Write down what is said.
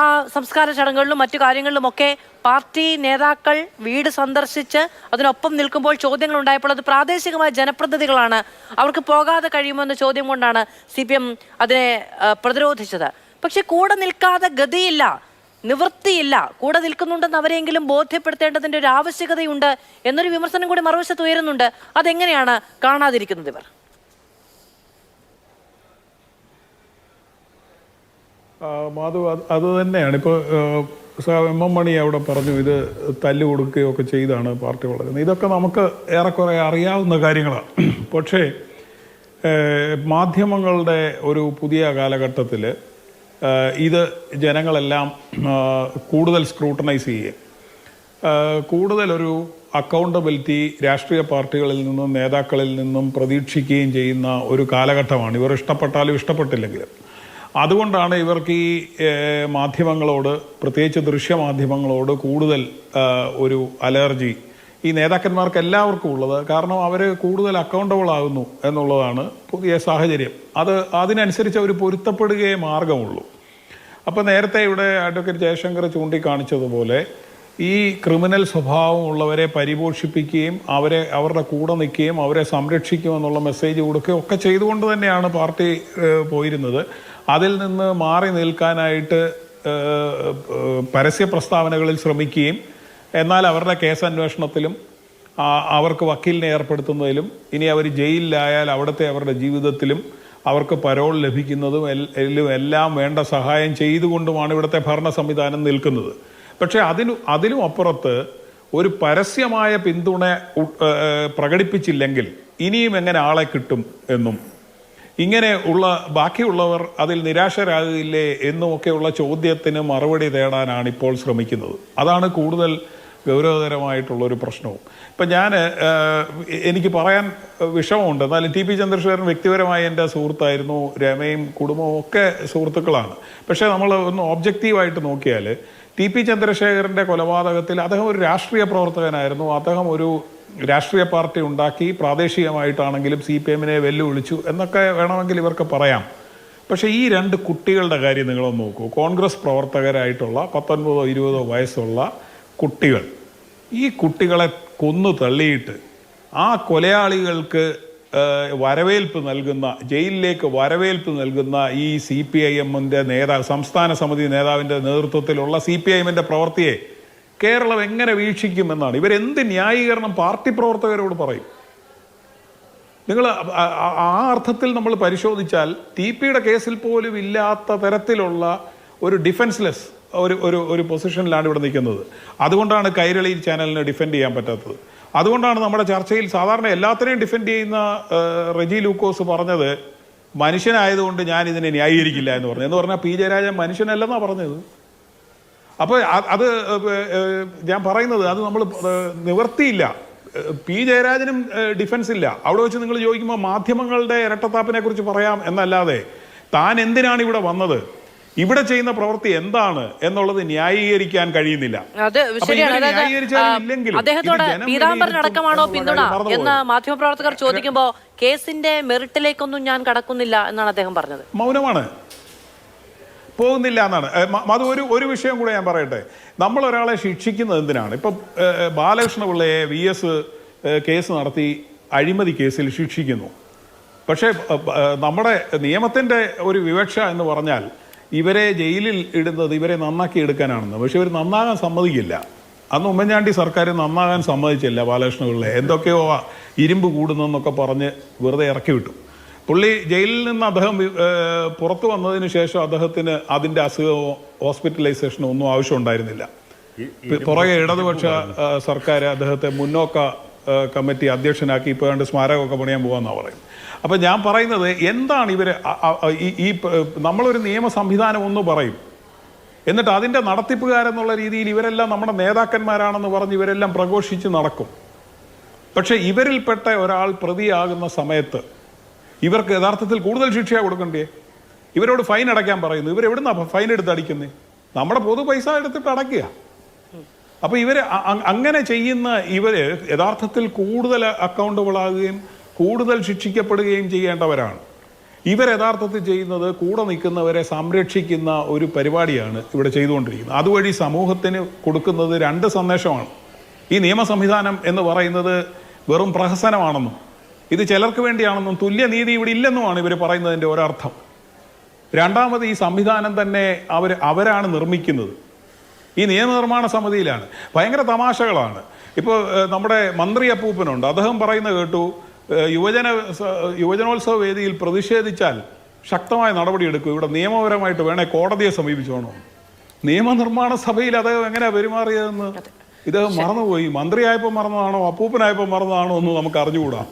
ആ സംസ്കാര ചടങ്ങുകളിലും മറ്റു കാര്യങ്ങളിലുമൊക്കെ പാർട്ടി നേതാക്കൾ വീട് സന്ദർശിച്ച് അതിനൊപ്പം നിൽക്കുമ്പോൾ ചോദ്യങ്ങൾ ഉണ്ടായപ്പോൾ അത് പ്രാദേശികമായ ജനപ്രതിനിധികളാണ്. അവർക്ക് പോകാതെ കഴിയുമെന്ന ചോദ്യം കൊണ്ടാണ് സി പി എം അതിനെ പ്രതിരോധിച്ചത്. പക്ഷെ കൂടെ നിൽക്കാതെ ഗതിയില്ല നിവൃത്തിയില്ല. കൂടെ നിൽക്കുന്നുണ്ടെന്ന് അവരെങ്കിലും ബോധ്യപ്പെടുത്തേണ്ടതിന്റെ ഒരു ആവശ്യകതയുണ്ട് എന്നൊരു വിമർശനം കൂടി മറുവശത്ത് ഉയരുന്നുണ്ട്. അതെങ്ങനെയാണ് കാണാതിരിക്കുന്നത് ഇവർ? മാധു അത് തന്നെയാണ്. ഇപ്പോൾ എം എം മണി അവിടെ പറഞ്ഞു ഇത് തല്ല് കൊടുക്കുകയോ ഒക്കെ ചെയ്താണ് പാർട്ടി വളരുന്നത്. ഇതൊക്കെ നമുക്ക് ഏറെക്കുറെ അറിയാവുന്ന കാര്യങ്ങളാണ്. പക്ഷേ മാധ്യമങ്ങളുടെ ഒരു പുതിയ കാലഘട്ടത്തിൽ ഇത് ജനങ്ങളെല്ലാം കൂടുതൽ സ്ക്രൂട്ടനൈസ് ചെയ്യുക കൂടുതലൊരു അക്കൗണ്ടബിലിറ്റി രാഷ്ട്രീയ പാർട്ടികളിൽ നിന്നും നേതാക്കളിൽ നിന്നും പ്രതീക്ഷിക്കുകയും ചെയ്യുന്ന ഒരു കാലഘട്ടമാണ്. ഇവർ ഇഷ്ടപ്പെട്ടാലും ഇഷ്ടപ്പെട്ടില്ലെങ്കിലും. അതുകൊണ്ടാണ് ഇവർക്ക് ഈ മാധ്യമങ്ങളോട് പ്രത്യേകിച്ച് ദൃശ്യമാധ്യമങ്ങളോട് കൂടുതൽ ഒരു അലർജി ഈ നേതാക്കന്മാർക്ക് എല്ലാവർക്കും ഉള്ളത്. കാരണം അവർ കൂടുതൽ അക്കൗണ്ടബിൾ ആകുന്നു എന്നുള്ളതാണ് പുതിയ സാഹചര്യം. അത് അതിനനുസരിച്ച് അവർ പൊരുത്തപ്പെടുകയേ മാർഗമുള്ളൂ. അപ്പോൾ നേരത്തെ ഇവിടെ അഡ്വക്കേറ്റ് ജയശങ്കർ ചൂണ്ടിക്കാണിച്ചതുപോലെ ഈ ക്രിമിനൽ സ്വഭാവമുള്ളവരെ പരിപോഷിപ്പിക്കുകയും അവരെ അവരുടെ കൂടെ നിൽക്കുകയും അവരെ സംരക്ഷിക്കുമെന്നുള്ള മെസ്സേജ് കൊടുക്കുകയും ഒക്കെ ചെയ്തുകൊണ്ട് തന്നെയാണ് പാർട്ടി പോയിരുന്നത്. അതിൽ നിന്ന് മാറി നിൽക്കാനായിട്ട് പരസ്യ പ്രസ്താവനകളിൽ ശ്രമിക്കുകയും എന്നാൽ അവരുടെ കേസ് അന്വേഷണത്തിലും അവർക്ക് വക്കീലിനെ ഏർപ്പെടുത്തുന്നതിലും ഇനി അവർ ജയിലിലായാൽ അവിടുത്തെ അവരുടെ ജീവിതത്തിലും അവർക്ക് പരോൾ ലഭിക്കുന്നതും എല്ലാം വേണ്ട സഹായം ചെയ്തുകൊണ്ടുമാണ് ഇവിടുത്തെ ഭരണ സംവിധാനം നിൽക്കുന്നത്. പക്ഷേ അതിനു അതിലും അപ്പുറത്ത് ഒരു പരസ്യമായ പിന്തുണ പ്രകടിപ്പിച്ചില്ലെങ്കിൽ ഇനിയും എങ്ങനെ ആളെ കിട്ടും എന്നും ഇങ്ങനെ ഉള്ള ബാക്കിയുള്ളവർ അതിൽ നിരാശരാകില്ലേ എന്നുമൊക്കെയുള്ള ചോദ്യത്തിന് മറുപടി തേടാനാണ് ഇപ്പോൾ ശ്രമിക്കുന്നത്. അതാണ് കൂടുതൽ ഗൗരവതരമായിട്ടുള്ള ഒരു പ്രശ്നവും. ഇപ്പം ഞാൻ എനിക്ക് പറയാൻ വിഷമമുണ്ട്. എന്നാലും ടി പി ചന്ദ്രശേഖരൻ വ്യക്തിപരമായി എന്റെ സുഹൃത്തായിരുന്നു. രമയും കുടുംബവും ഒക്കെ സുഹൃത്തുക്കളാണ്. പക്ഷേ നമ്മൾ ഒന്ന് ഒബ്ജക്റ്റീവായിട്ട് നോക്കിയാൽ ടി പി ചന്ദ്രശേഖരന്റെ കൊലപാതകത്തിൽ അദ്ദേഹം ഒരു രാഷ്ട്രീയ പ്രവർത്തകനായിരുന്നു. അദ്ദേഹം ഒരു രാഷ്ട്രീയ പാർട്ടി ഉണ്ടാക്കി പ്രാദേശികമായിട്ടാണെങ്കിലും സി പി എമ്മിനെ വെല്ലുവിളിച്ചു എന്നൊക്കെ വേണമെങ്കിൽ ഇവർക്ക് പറയാം. പക്ഷേ ഈ രണ്ട് കുട്ടികളുടെ കാര്യം നിങ്ങളൊന്ന് നോക്കൂ. കോൺഗ്രസ് പ്രവർത്തകരായിട്ടുള്ള പത്തൊൻപതോ ഇരുപതോ വയസ്സുള്ള കുട്ടികൾ. ഈ കുട്ടികളെ കൊന്നു തള്ളിയിട്ട് ആ കൊലയാളികൾക്ക് വരവേൽപ്പ് നൽകുന്ന ജയിലിലേക്ക് വരവേൽപ്പ് നൽകുന്ന ഈ സി പി ഐ എമ്മിന്റെ നേതാവ് സംസ്ഥാന സമിതി നേതാവിന്റെ നേതൃത്വത്തിലുള്ള സി പി ഐ എമ്മിന്റെ പ്രവൃത്തിയെ കേരളം എങ്ങനെ വീക്ഷിക്കുമെന്നാണ്. ഇവരെന്ത് ന്യായീകരണം പാർട്ടി പ്രവർത്തകരോട് പറയും? നിങ്ങൾ ആ- അർത്ഥത്തിൽ നമ്മൾ പരിശോധിച്ചാൽ ടി പിയുടെ കേസിൽ പോലും ഇല്ലാത്ത തരത്തിലുള്ള ഒരു ഡിഫൻസ്ലെസ് ഒരു ഒരു ഒരു പൊസിഷനിലാണ് ഇവിടെ നിൽക്കുന്നത്. അതുകൊണ്ടാണ് കൈരളി ചാനലിനെ ഡിഫെൻഡ് ചെയ്യാൻ പറ്റാത്തത്. അതുകൊണ്ടാണ് നമ്മുടെ ചർച്ചയിൽ സാധാരണ എല്ലാത്തിനെയും ഡിഫെൻഡ് ചെയ്യുന്ന റെജി ലൂക്കോസ് പറഞ്ഞത് മനുഷ്യനായതുകൊണ്ട് ഞാൻ ഇതിനെ ന്യായീകരിക്കില്ല എന്ന് പറഞ്ഞു. എന്ന് പറഞ്ഞാൽ പി ജയരാജൻ മനുഷ്യനല്ലെന്നാണ് പറഞ്ഞത്. അപ്പോൾ അത് ഞാൻ പറയുന്നത് അത് നമ്മൾ നിവർത്തിയില്ല. പി ജയരാജനും ഡിഫൻസ് ഇല്ല. അവിടെ വെച്ച് നിങ്ങൾ ചോദിക്കുമ്പോൾ മാധ്യമങ്ങളുടെ ഇരട്ടത്താപ്പിനെ കുറിച്ച് പറയാം എന്നല്ലാതെ താൻ എന്തിനാണ് ഇവിടെ വന്നത്? ഇവിടെ ചെയ്യുന്ന പ്രവൃത്തി എന്താണ് എന്നുള്ളത് ന്യായീകരിക്കാൻ കഴിയുന്നില്ല. അദ്ദേഹത്തോട് എന്നുള്ള പിന്തുണ. എന്ന് മാധ്യമപ്രവർത്തകർ ചോദിക്കുമ്പോൾ കേസിന്റെ മെറിറ്റിലേക്കൊന്നും ഞാൻ കടക്കുന്നില്ല എന്നാണ് അദ്ദേഹം പറഞ്ഞത്. മൗനമാണ്. പോകുന്നില്ല എന്നാണ്. അത് ഒരു ഒരു വിഷയം കൂടെ ഞാൻ പറയട്ടെ. നമ്മൾ ഒരാളെ ശിക്ഷിക്കുന്നത് എന്തിനാണ്? ഇപ്പം ബാലകൃഷ്ണ പിള്ളയെ വി എസ് കേസ് നടത്തി അഴിമതി കേസിൽ ശിക്ഷിക്കുന്നു. പക്ഷേ നമ്മുടെ നിയമത്തിന്റെ ഒരു വിവക്ഷ എന്ന് പറഞ്ഞാൽ ഇവരെ ജയിലിൽ ഇടുന്നത് ഇവരെ നന്നാക്കി എടുക്കാനാണെന്ന്. പക്ഷെ ഇവർ നന്നാകാൻ സമ്മതിക്കില്ല. അന്ന് ഉമ്മൻചാണ്ടി സർക്കാർ നന്നാകാൻ സമ്മതിച്ചില്ല ബാലകൃഷ്ണ പിള്ളയെ. എന്തൊക്കെയോ ഇരുമ്പ് കൂടുന്നെന്നൊക്കെ പറഞ്ഞ് വെറുതെ ഇറക്കി വിട്ടു. പുള്ളി ജയിലിൽ നിന്ന് അദ്ദേഹം പുറത്തു വന്നതിന് ശേഷം അദ്ദേഹത്തിന് അതിന്റെ അസുഖമോ ഹോസ്പിറ്റലൈസേഷനോ ഒന്നും ആവശ്യമുണ്ടായിരുന്നില്ല പുറകെ ഇടതുപക്ഷ സർക്കാർ അദ്ദേഹത്തെ മുന്നോക്ക കമ്മിറ്റി അധ്യക്ഷനാക്കി ഇപ്പോൾ കണ്ട് സ്മാരകമൊക്കെ പണിയാൻ പോകാമെന്നാണ് പറയും അപ്പം ഞാൻ പറയുന്നത് എന്താണ് ഇവർ ഈ നമ്മളൊരു നിയമ സംവിധാനം ഒന്ന് പറയും എന്നിട്ട് അതിന്റെ നടത്തിപ്പുകാരെന്നുള്ള രീതിയിൽ ഇവരെല്ലാം നമ്മുടെ നേതാക്കന്മാരാണെന്ന് പറഞ്ഞ് ഇവരെല്ലാം പ്രഘോഷിച്ച് നടക്കും പക്ഷേ ഇവരിൽപ്പെട്ട ഒരാൾ പ്രതിയാകുന്ന സമയത്ത് ഇവർക്ക് യഥാർത്ഥത്തിൽ കൂടുതൽ ശിക്ഷയാണ് കൊടുക്കണ്ടേ? ഇവരോട് ഫൈൻ അടയ്ക്കാൻ പറയുന്നു. ഇവർ എവിടുന്നാ ഫൈൻ എടുത്ത് അടിക്കുന്നത് നമ്മുടെ പൊതു പൈസ എടുത്തിട്ട് അടയ്ക്കുക. അപ്പോൾ ഇവർ അങ്ങനെ ചെയ്യുന്ന ഇവർ യഥാർത്ഥത്തിൽ കൂടുതൽ അക്കൗണ്ടബിൾ ആകുകയും കൂടുതൽ ശിക്ഷിക്കപ്പെടുകയും ചെയ്യേണ്ടവരാണ്. ഇവർ യഥാർത്ഥത്തിൽ ചെയ്യുന്നത് കൂടെ നിൽക്കുന്നവരെ സംരക്ഷിക്കുന്ന ഒരു പരിപാടിയാണ് ഇവിടെ ചെയ്തുകൊണ്ടിരിക്കുന്നത്. അതുവഴി സമൂഹത്തിന് കൊടുക്കുന്നത് രണ്ട് സന്ദേശമാണ്. ഈ നിയമ സംവിധാനം എന്ന് പറയുന്നത് വെറും പ്രഹസനമാണെന്നും ഇത് ചിലർക്ക് വേണ്ടിയാണെന്നും തുല്യനീതി ഇവിടെ ഇല്ലെന്നുമാണ് ഇവർ പറയുന്നതിന്റെ ഒരർത്ഥം. രണ്ടാമത് ഈ സംവിധാനം തന്നെ അവർ അവരാണ് നിർമ്മിക്കുന്നത്. ഈ നിയമനിർമ്മാണ സമിതിയിലാണ്. ഭയങ്കര തമാശകളാണ്. ഇപ്പോൾ നമ്മുടെ മന്ത്രി അപ്പൂപ്പനുണ്ട്. അദ്ദേഹം പറയുന്ന കേട്ടു യുവജന യുവജനോത്സവ വേദിയിൽ പ്രതിഷേധിച്ചാൽ ശക്തമായ നടപടിയെടുക്കും ഇവിടെ നിയമപരമായിട്ട് വേണേ കോടതിയെ സമീപിച്ചോണോ? നിയമനിർമ്മാണ സഭയിൽ അദ്ദേഹം എങ്ങനെയാ പെരുമാറിയതെന്ന്? ഇദ്ദേഹം മറന്നുപോയി. മന്ത്രിയായപ്പോൾ മറന്നതാണോ അപ്പൂപ്പനായപ്പോൾ മറന്നതാണോ എന്ന് നമുക്ക് അറിഞ്ഞുകൂടാ.